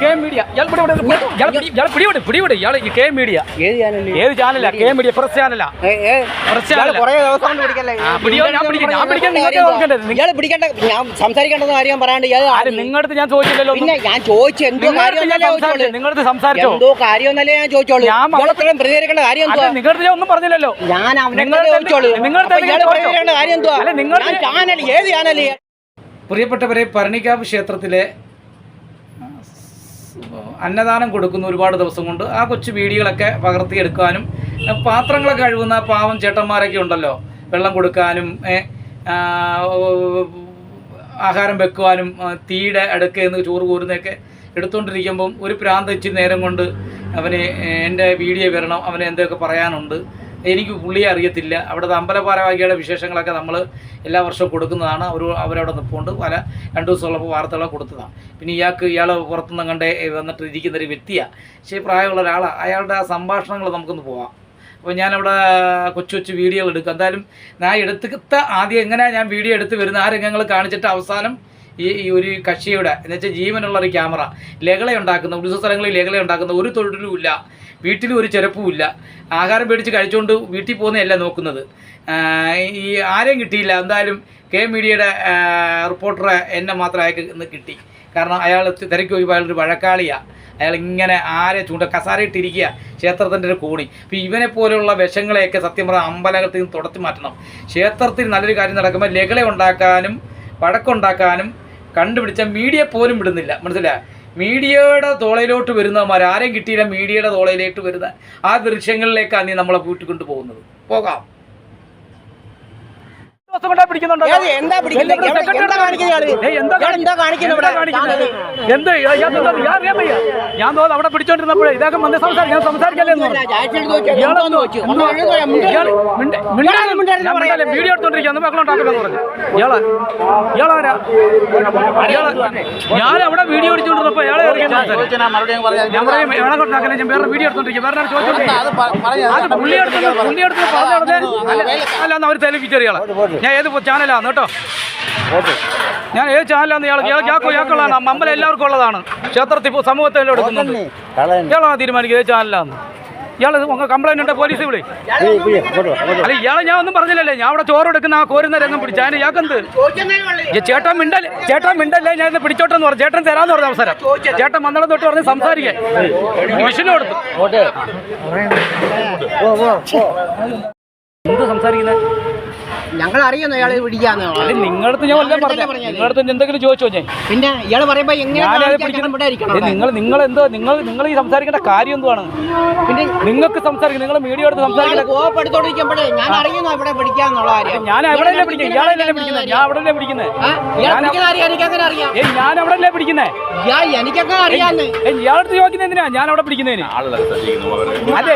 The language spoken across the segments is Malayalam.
കെ മീഡിയ പിടിവിട് പിടിവിട് ഇയാൾ കെ ഏത് ഏത് ചാനലാ കെ പ്രസ് ചാനലാ പ്രസ് ഞാൻ പിടിക്കണ്ട ഞാൻ സംസാരിക്കേണ്ടെന്ന് കാര്യം പറയാണ്ട് നിങ്ങളുടെ അടുത്ത് ഞാൻ ചോദിച്ചില്ലല്ലോ. പിന്നെ ഞാൻ ചോദിച്ചു എന്തോ നിങ്ങളുടെ കാര്യം സംസാരിച്ചു. നിങ്ങളുടെ എന്തോ കാര്യം എന്നല്ലേ ഞാൻ ചോദിച്ചോളൂ? ഞാൻ പ്രതികരിക്കേണ്ട കാര്യം നിങ്ങളുടെ അടുത്ത് ഞാൻ ഒന്നും പറഞ്ഞില്ലല്ലോ. ഞാൻ ചോദിച്ചോളൂ. പ്രതികരിക്കേണ്ട കാര്യം നിങ്ങൾ ചാനൽ ഏത് ചാനൽ പ്രിയപ്പെട്ടവരെ പരണിക്കാവ് ക്ഷേത്രത്തിലെ അന്നദാനം കൊടുക്കുന്ന ഒരുപാട് ദിവസം കൊണ്ട് ആ കൊച്ചു വീഡിയോകളൊക്കെ പകർത്തിയെടുക്കാനും പാത്രങ്ങളൊക്കെ കഴുകുന്ന പാവം ചേട്ടന്മാരൊക്കെ ഉണ്ടല്ലോ. വെള്ളം കൊടുക്കാനും ആഹാരം വെക്കുവാനും തീയുടെ അടുക്ക നിന്ന് ചോറ് കോരുന്നതൊക്കെ എടുത്തുകൊണ്ടിരിക്കുമ്പം ഒരു പ്രാന്ത് ഇച്ചിരി നേരം കൊണ്ട് അവന് എന്റെ വീഡിയോ വരണം അവന് എന്തൊക്കെ പറയാനുണ്ട്. എനിക്ക് പുള്ളിയെ അറിയത്തില്ല. അവിടുത്തെ അമ്പലപാരവാഹികളുടെ വിശേഷങ്ങളൊക്കെ നമ്മൾ എല്ലാ വർഷവും കൊടുക്കുന്നതാണ്. അവർ അവരവിടെ നിൽപ്പുണ്ട് പല രണ്ട് ദിവസമുള്ളപ്പോൾ വാർത്തകളൊക്കെ കൊടുത്തതാണ്. പിന്നെ ഇയാൾക്ക് ഇയാൾ പുറത്തുനിന്ന് കണ്ടേ വന്നിട്ട് ഇരിക്കുന്ന ഒരു വ്യക്തിയാണ് പക്ഷേ പ്രായമുള്ള ഒരാളാണ് അയാളുടെ ആ സംഭാഷണങ്ങൾ നമുക്കൊന്ന് പോവാം. അപ്പോൾ ഞാനവിടെ കൊച്ചു കൊച്ചു വീഡിയോ എടുക്കും. എന്തായാലും ഞാൻ എടുത്ത ആദ്യം എങ്ങനെയാണ് ഞാൻ വീഡിയോ എടുത്ത് വരുന്ന ആ രംഗങ്ങൾ കാണിച്ചിട്ട് അവസാനം ഈ ഈ ഒരു കക്ഷിയുടെ എന്ന് വെച്ചാൽ ജീവനുള്ള ഒരു ക്യാമറ ലഹള ഉണ്ടാക്കുന്ന ഉത്സവ സ്ഥലങ്ങളിൽ ലഹള ഉണ്ടാക്കുന്ന ഒരു തൊഴിലും ഇല്ല. വീട്ടിലും ഒരു ചെറുപ്പും ഇല്ല. ആഹാരം പേടിച്ച് കഴിച്ചുകൊണ്ട് വീട്ടിൽ പോകുന്നതല്ല നോക്കുന്നത്. ഈ ആരെയും കിട്ടിയില്ല. എന്തായാലും കെ മീഡിയയുടെ റിപ്പോർട്ടറെ എന്നെ മാത്രം അയാൾക്ക് ഇന്ന് കിട്ടി. കാരണം അയാൾ തിരക്കി പോയി അയാളൊരു വഴക്കാളിയാണ് അയാൾ ഇങ്ങനെ ആരെ ചൂണ്ട കസാരയിട്ടിരിക്കുക ക്ഷേത്രത്തിന്റെ ഒരു കോണി. അപ്പോൾ ഇവനെ പോലെയുള്ള വിഷങ്ങളെയൊക്കെ സത്യം പറഞ്ഞാൽ അമ്പലത്തിൽ നിന്ന് തുടച്ചു മാറ്റണം. ക്ഷേത്രത്തിൽ നല്ലൊരു കാര്യം നടക്കുമ്പോൾ ലഹള ഉണ്ടാക്കാനും വഴക്കുണ്ടാക്കാനും കണ്ടുപിടിച്ച മീഡിയ പോലും വിടുന്നില്ല. മനസ്സിലായോ? മീഡിയയുടെ തോളയിലോട്ട് വരുന്നവന്മാർ ആരെയും കിട്ടിയില്ല മീഡിയയുടെ തോളയിലോട്ട് വരുന്ന ആ ദൃശ്യങ്ങളിലേക്കാണ് നീ നമ്മളെ കൂട്ടിക്കൊണ്ട് പോകുന്നത് പോകാം ദിവസം കൊണ്ടാ പിടിക്കുന്നുണ്ടോ? ഏത് എന്താ. ഞാൻ തോന്നുന്നു അവിടെ പിടിച്ചോണ്ടിരുന്നപ്പോഴേ ഇദ്ദേഹം വന്ന് സംസാരിക്കും ഞാൻ സംസാരിക്കല്ലേ പറഞ്ഞു. ഞാൻ വീഡിയോ എടുത്തോണ്ടിരിക്കുക അന്ന് മക്കൾ ഉണ്ടാക്കില്ലെന്ന് പറഞ്ഞു ഇയാൾ ഇയാളാരാ ഇയാൾ ഞാൻ അവിടെ വീഡിയോ എടുത്തോണ്ടിരുന്നപ്പോ ഇയാളെ. ഞാൻ പറയും വേണം കൊണ്ടാക്കല്ലേ ഞാൻ വേറെ വീഡിയോ എടുത്തോണ്ടിരിക്കും വേറെ ചോദിച്ചോണ്ടിരിക്കും അത് പുള്ളി എടുത്തത് പുള്ളി എടുത്തത് പറഞ്ഞത് അല്ല അല്ല എന്നാ അവർ തെളിയിപ്പിച്ചത് ഇയാളെ ഞാൻ ഏത് ചാനലാണ് കേട്ടോ. ഞാൻ ഏത് ചാനലാണ് ഇയാൾ ഇയാൾ ഇയാൾക്കോ ഇയാൾക്കുള്ളതാണ് അമ്പലം എല്ലാവർക്കും ഉള്ളതാണ്. ക്ഷേത്രത്തിൽ സമൂഹത്തിൽ എടുക്കുന്നുണ്ട്. ഇയാളാണ് തീരുമാനിക്കുക ഏത് ചാനലാണ് ഇയാൾ കംപ്ലൈന്റ് ഉണ്ട് പോലീസ് വിളി. അല്ല ഇയാളെ ഞാൻ ഒന്നും പറഞ്ഞില്ലല്ലേ. ഞാൻ അവിടെ ചോറ് എടുക്കുന്ന ആ കോരുന്ന രംഗം പിടിച്ചു. അതിന് ഇയാൾക്കെന്ത്? ചേട്ടൻ മിണ്ടല്ലേ ചേട്ടൻ മിണ്ടല്ലേ? ഞാൻ പിടിച്ചോട്ടെന്ന് പറഞ്ഞു. ചേട്ടൻ തരാന്ന് പറഞ്ഞ അവസരം. ചേട്ടൻ മന്ദളം തൊട്ട് പറഞ്ഞ് സംസാരിക്കാൻ. വിഷന് കൊടുത്തു. എന്ത് സംസാരിക്കുന്നത് ഞങ്ങൾ അറിയുന്നു ഇയാളെ പിടിക്കാന്ന് അല്ല നിങ്ങളടുത്ത് ഞാൻ വല്ലതും പറഞ്ഞു. നിങ്ങളടുത്ത് എന്തെങ്കിലും ചോദിച്ചോ ഞാൻ? പിന്നെ ഇയാൾ പറയുമ്പോ എങ്ങനെ നിങ്ങൾ നിങ്ങൾ എന്തോ നിങ്ങൾ നിങ്ങൾ ഈ സംസാരിക്കേണ്ട കാര്യം എന്തുവാണ്? പിന്നെ നിങ്ങൾക്ക് സംസാരിക്കും നിങ്ങൾ മീഡിയ എടുത്ത് ഇയാൾ സംസാരിക്കേണ്ട കോപ്പെടുത്തോണ്ടിരിക്കുമ്പോഴേ ഞാൻ അറിയുന്നു ഇവിടെ പിടിക്കാന്നുള്ള കാര്യം? ഞാൻ അവിടെ അല്ലേ പിടിക്കുന്നത്. പിടിക്കുന്നത്. ഞാൻ അവിടെ അല്ലേ പിടിക്കുന്നത് ഞാൻ അവിടെ അല്ലേ പിടിക്കുന്നത് ഇയാൾ എനിക്കൊക്കെ അറിയാന്ന്? ഏ ഇയാളടുത്ത് ചോദിക്കുന്നത് എന്തിനാ? ഞാൻ അവിടെ പിടിക്കുന്നതിന്. അതെ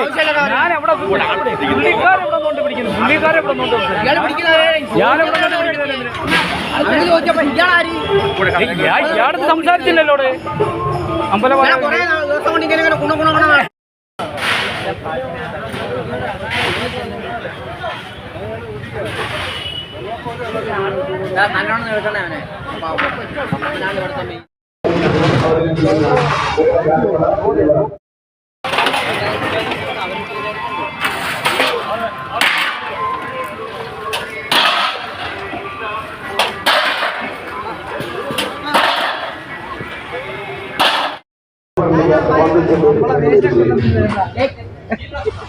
ഞാൻ അവിടെ പിടിക്കുന്നത് പുള്ളിക്കാരെ ഇവിടെ ഞാൻ ഇയാളടുത്ത് സംസാരിച്ചില്ലല്ലോ അമ്പലവാ നല്ലോണം കേൾക്കണേ അവനെ ഞാൻ ഇവിടെ തമ്മി Thank you. Obrigado.